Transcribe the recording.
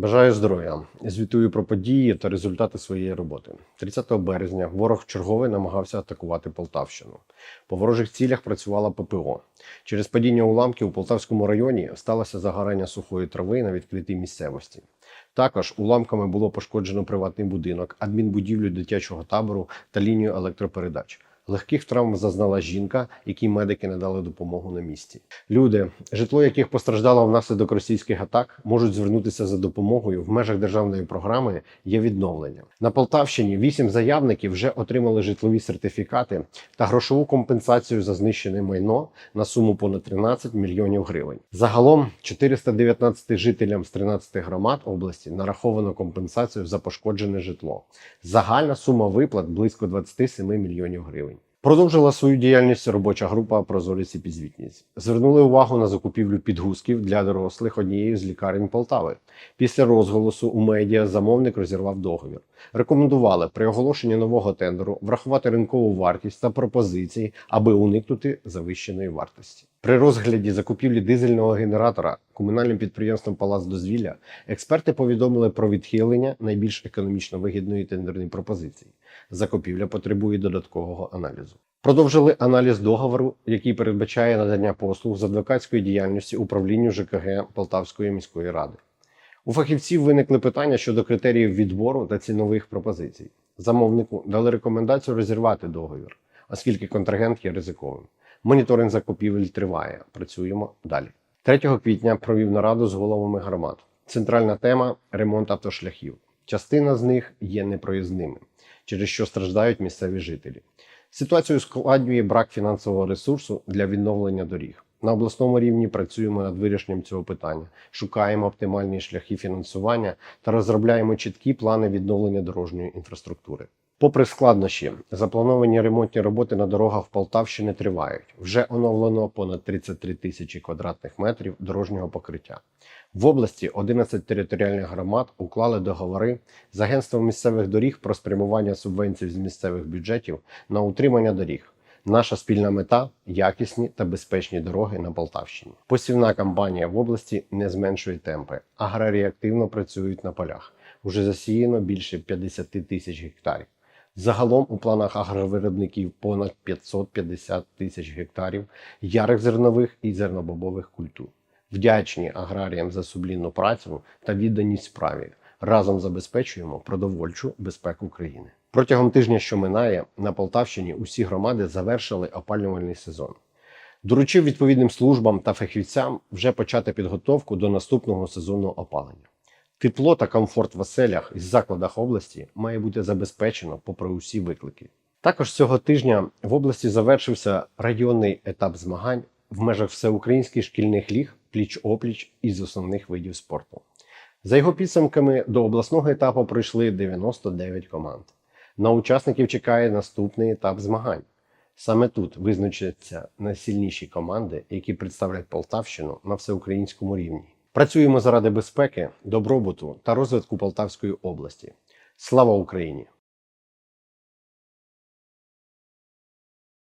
Бажаю здоров'я. Звітую про події та результати своєї роботи. 30 березня ворог черговий намагався атакувати Полтавщину. По ворожих цілях працювала ППО. Через падіння уламків у Полтавському районі сталося загорання сухої трави на відкритій місцевості. Також уламками було пошкоджено приватний будинок, адмінбудівлю дитячого табору та лінію електропередач. Легких травм зазнала жінка, якій медики надали допомогу на місці. Люди, житло яких постраждало внаслідок російських атак, можуть звернутися за допомогою в межах державної програми є відновлення. На Полтавщині вісім заявників вже отримали житлові сертифікати та грошову компенсацію за знищене майно на суму понад 13 мільйонів гривень. Загалом 419 жителям з 13 громад області нараховано компенсацію за пошкоджене житло. Загальна сума виплат близько 27 мільйонів гривень. Продовжила свою діяльність робоча група Прозорість і підзвітність. Звернули увагу на закупівлю підгузків для дорослих однієї з лікарень Полтави. Після розголосу у медіа замовник розірвав договір. Рекомендували при оголошенні нового тендеру врахувати ринкову вартість та пропозиції, аби уникнути завищеної вартості. При розгляді закупівлі дизельного генератора комунальним підприємством Палац дозвілля експерти повідомили про відхилення найбільш економічно вигідної тендерної пропозиції. Закупівля потребує додаткового аналізу. Продовжили аналіз договору, який передбачає надання послуг з адвокатської діяльності управлінню ЖКГ Полтавської міської ради. У фахівців виникли питання щодо критеріїв відбору та цінових пропозицій. Замовнику дали рекомендацію розірвати договір, оскільки контрагент є ризиковим. Моніторинг закупівель триває. Працюємо далі. 3 квітня провів нараду з головами громад. Центральна тема ремонт автошляхів. Частина з них є непроїзними, через що страждають місцеві жителі. Ситуацію ускладнює брак фінансового ресурсу для відновлення доріг. На обласному рівні працюємо над вирішенням цього питання, шукаємо оптимальні шляхи фінансування та розробляємо чіткі плани відновлення дорожньої інфраструктури. Попри складнощі, заплановані ремонтні роботи на дорогах Полтавщини тривають. Вже оновлено понад 33 тисячі квадратних метрів дорожнього покриття. В області 11 територіальних громад уклали договори з агентством місцевих доріг про спрямування субвенцій з місцевих бюджетів на утримання доріг. Наша спільна мета якісні та безпечні дороги на Полтавщині. Посівна кампанія в області не зменшує темпи. Аграрії активно працюють на полях. Уже засіяно більше 50 тисяч гектарів. Загалом у планах агровиробників понад 550 тисяч гектарів ярих зернових і зернобобових культур. Вдячні аграріям за сумлінну працю та відданість справі. Разом забезпечуємо продовольчу безпеку країни. Протягом тижня, що минає, на Полтавщині усі громади завершили опалювальний сезон. Доручив відповідним службам та фахівцям вже почати підготовку до наступного сезону опалення. Тепло та комфорт в оселях і закладах області має бути забезпечено попри усі виклики. Також цього тижня в області завершився районний етап змагань в межах всеукраїнських шкільних ліг пліч-опліч із основних видів спорту. За його підсумками до обласного етапу пройшли 99 команд. На учасників чекає наступний етап змагань. Саме тут визначаться найсильніші команди, які представлять Полтавщину на всеукраїнському рівні. Працюємо заради безпеки, добробуту та розвитку Полтавської області. Слава Україні!